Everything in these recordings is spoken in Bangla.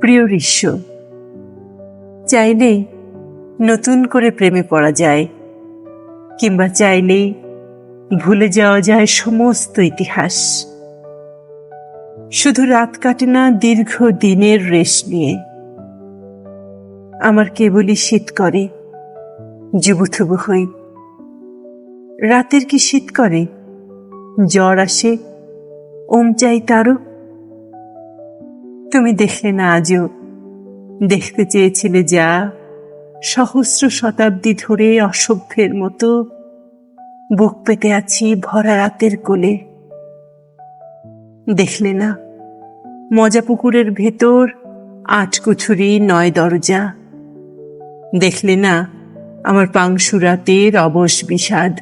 প্রিয় ঋষ্য চাইলেই নতুন করে প্রেমে পড়া যায়, কিংবা চাইলেই ভুলে যাওয়া যায় সমস্ত ইতিহাস। শুধু রাত কাটে না দীর্ঘ দিনের রেশ নিয়ে। আমার কেবলই শীত করে, যুবুথুবু হই রাতের কি শীত করে? জ্বর আসে, ওম চাই তারও তুমি দেখলে না আজও? দেখতে চেয়েছিলে যা, সহস্র শতাব্দী ধরে অসভ্যের মতো। বুক পেতে আছি ভরা রাতের কোলে। দেখলে না, মজা পুকুরের ভেতর আট কুঠুরি নয় দরজা। দেখলে না, আমার পাংশু রাতের অবশ বিষাদ।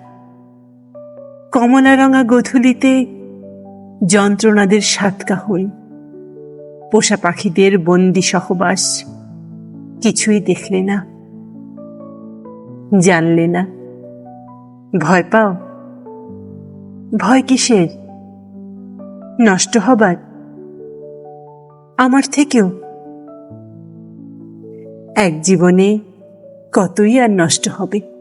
কমলা রঙা গধূলিতে যন্ত্রণাদের সাতকাহল পোষা পাখিদের বন্দি সহবাস। কিছুই দেখলে না। জানলে না। ভয় পাও? ভয় কিসের? নষ্ট হবার? আমার থেকেও? এক জীবনে কতই আর নষ্ট হবে?